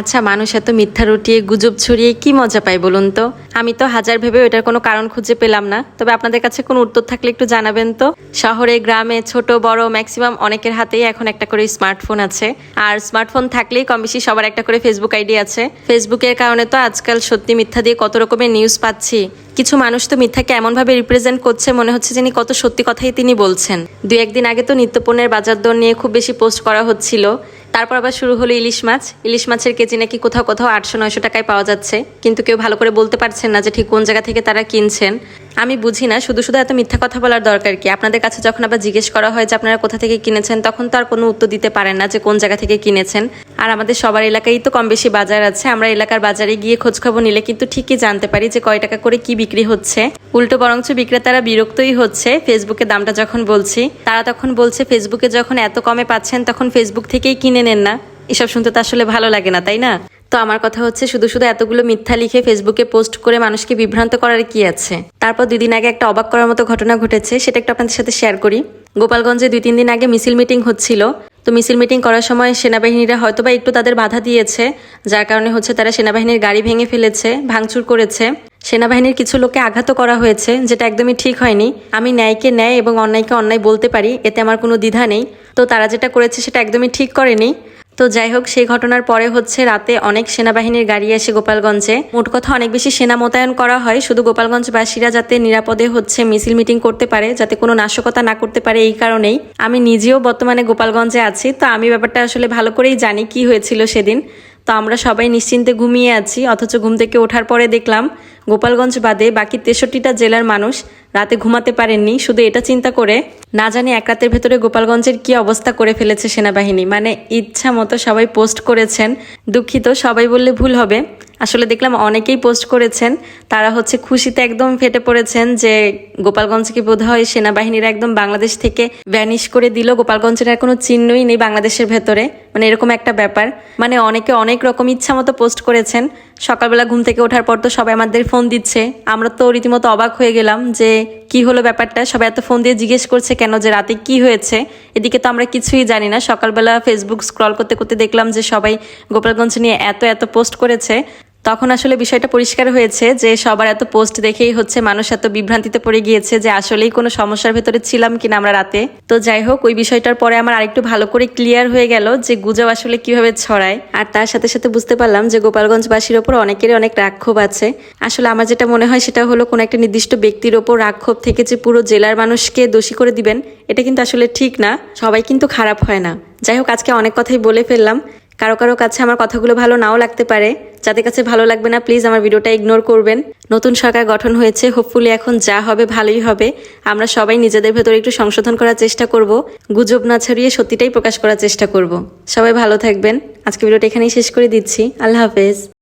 আচ্ছা মানুষ এত মিথ্যা রটিয়ে গুজব ছড়িয়ে কি মজা পায় বলুন তো? আমি তো হাজার ভেবে ওটার কোনো কারণ খুঁজে পেলাম না। তবে আপনাদের কাছে কোনো উত্তর থাকলে একটু জানাবেন তো? শহরে, গ্রামে, ছোট, বড়, ম্যাক্সিমাম অনেকের হাতেই এখন একটা করে স্মার্টফোন আছে। আর স্মার্টফোন থাকলেই কম বেশি সবার একটা করে ফেসবুক আইডি আছে। ফেসবুকের কারণে তো আজকাল সত্যি মিথ্যা দিয়ে কত রকমের নিউজ পাচ্ছি। কিছু মানুষ তো মিথ্যাকে এমনভাবে রিপ্রেজেন্ট করছে, মনে হচ্ছে যিনি কত সত্যি কথাই তিনি বলছেন। দুই একদিন আগে তো নিত্যপণ্যের বাজার দর নিয়ে খুব বেশি পোস্ট করা হচ্ছিল। তারপর আবার শুরু হলো ইলিশ মাছ। ইলিশ মাছের কেজি নাকি কোথাও কোথাও আটশো নয়শো টাকায় পাওয়া যাচ্ছে। কিন্তু কেউ ভালো করে বলতে পারছেন না যে ঠিক কোন জায়গা থেকে তারা কিনছেন। আমি বুঝি না, শুধু শুধু এত মিথ্যা কথা বলার দরকার কি? আপনাদের কাছে যখন আবার জিজ্ঞেস করা হয় যে আপনারা কোথা থেকে কিনেছেন, তখন তো আর কোনো উত্তর দিতে পারেন না যে কোন জায়গা থেকে কিনেছেন। আর আমাদের সবার এলাকায় তো কম বেশি বাজার আছে, আমরা এলাকার বাজারে গিয়ে খোঁজখবর নিলে কিন্তু ঠিকই জানতে পারি যে কয় টাকা করে কি বিক্রি হচ্ছে। উল্টো বরঞ্চ বিক্রেতারা বিরক্তই হচ্ছে, ফেসবুকে দামটা যখন বলছি, তারা তখন বলছে, ফেসবুকে যখন এত কমে পাচ্ছেন, তখন ফেসবুক থেকেই কিনে নেন না। এসব শুনতে তো আসলে ভালো লাগে না, তাই না? তো আমার কথা হচ্ছে শুধু শুধু এতগুলো মিথ্যা লিখে ফেসবুকে পোস্ট করে মানুষকে বিভ্রান্ত করার কি আছে? তারপর দুই দিন আগে একটা অবাক করার মতো ঘটনা ঘটেছে, সেটা একটু আপনাদের সাথে শেয়ার করি। গোপালগঞ্জে দুই তিন দিন আগে মিছিল মিটিং হচ্ছিল। তো মিছিল মিটিং করার সময় সেনাবাহিনীরা হয়তোবা একটু তাদের বাধা দিয়েছে, যার কারণে হচ্ছে তারা সেনাবাহিনীর গাড়ি ভেঙে ফেলেছে, ভাঙচুর করেছে। সেনাবাহিনীর কিছু লোককে আঘাতও করা হয়েছে, যেটা একদমই ঠিক হয়নি। আমি ন্যায়কে ন্যায় এবং অন্যায়কে অন্যায় বলতে পারি, এতে আমার কোনো দ্বিধা নেই। তো তারা যেটা করেছে সেটা একদমই ঠিক করেনি। তো যাই হোক, সেই ঘটনার পরে হচ্ছে রাতে অনেক সেনাবাহিনীর গাড়ি আসে গোপালগঞ্জে। মোট কথা অনেক বেশি সেনা মোতায়েন করা হয়, শুধু গোপালগঞ্জবাসীরা যাতে নিরাপদে হচ্ছে মিছিল মিটিং করতে পারে, যাতে কোনো নাশকতা না করতে পারে এই কারণেই। আমি নিজেও বর্তমানে গোপালগঞ্জে আছি, তো আমি ব্যাপারটা আসলে ভালো করেই জানি কি হয়েছিল সেদিন। তো আমরা সবাই নিশ্চিন্তে ঘুমিয়ে আছি, অথচ ঘুম থেকে ওঠার পরে দেখলাম গোপালগঞ্জ বাদে বাকি তেষট্টিটা জেলার মানুষ রাতে ঘুমাতে পারেননি। শুধু এটা চিন্তা করে না জানি এক রাতের ভেতরে গোপালগঞ্জের কি অবস্থা করে ফেলেছে সেনাবাহিনী। মানে ইচ্ছা মতো সবাই পোস্ট করেছেন। দুঃখিত, সবাই বললে ভুল হবে। আসলে দেখলাম অনেকেই পোস্ট করেছেন। তারা হচ্ছে খুশিতে একদম ফেটে পড়েছেন যে গোপালগঞ্জকে বোধ হয় সেনাবাহিনীরা একদম বাংলাদেশ থেকে ভ্যানিশ করে দিল। গোপালগঞ্জের আর কোনো চিহ্নই নেই বাংলাদেশের ভেতরে। মানে এরকম একটা ব্যাপার। মানে অনেকে অনেক রকম ইচ্ছা মতো পোস্ট করেছেন। সকালবেলা ঘুম থেকে ওঠার পর তো সবাই আমাদের ফোন দিচ্ছে। আমরা তো রীতিমতো অবাক হয়ে গেলাম যে কি হলো ব্যাপারটা। সবাই এত ফোন দিয়ে জিজ্ঞেস করছে কেন যে রাতে কি হয়েছে? এদিকে তো আমরা কিছুই জানি না। সকালবেলা ফেসবুক স্ক্রল করতে করতে দেখলাম যে সবাই গোপালগঞ্জ নিয়ে এত এত পোস্ট করেছে। তখন আসলে বিষয়টা পরিষ্কার হয়েছে যে সবার এত পোস্ট দেখেই হচ্ছে মানুষ এত বিভ্রান্তিতে পড়ে গিয়েছে যে আসলেই কোনো সমস্যার ভেতরে ছিলাম কিনা আমরা রাতে। তো যাই হোক, ওই বিষয়টার পরে আমার আরেকটু ভালো করে ক্লিয়ার হয়ে গেল যে গুজব আসলে কীভাবে ছড়ায়। আর তার সাথে সাথে বুঝতে পারলাম যে গোপালগঞ্জবাসীর ওপর অনেকেরই অনেক রাক্ষোভ আছে। আসলে আমার যেটা মনে হয় সেটা হলো কোনো একটা নির্দিষ্ট ব্যক্তির ওপর রাক্ষোভ থেকে যে পুরো জেলার মানুষকে দোষী করে দিবেন, এটা কিন্তু আসলে ঠিক না। সবাই কিন্তু খারাপ হয় না। যাই হোক, আজকে অনেক কথাই বলে ফেললাম। কারও কারও কাছে আমার কথাগুলো ভালো নাও লাগতে পারে। যাদের কাছে ভালো লাগবে না প্লিজ আমার ভিডিওটা ইগনোর করবেন। নতুন সরকার গঠন হয়েছে হোপফুলি এখন যা হবে ভালোই হবে। আমরা সবাই নিজেদের ভেতরে একটু সংশোধন করার চেষ্টা করব, গুজব না ছড়িয়ে সত্যিটাই প্রকাশ করার চেষ্টা করব। সবাই ভালো থাকবেন। আজকে ভিডিওটা এখানেই শেষ করে দিচ্ছি। আল্লাহ হাফেজ।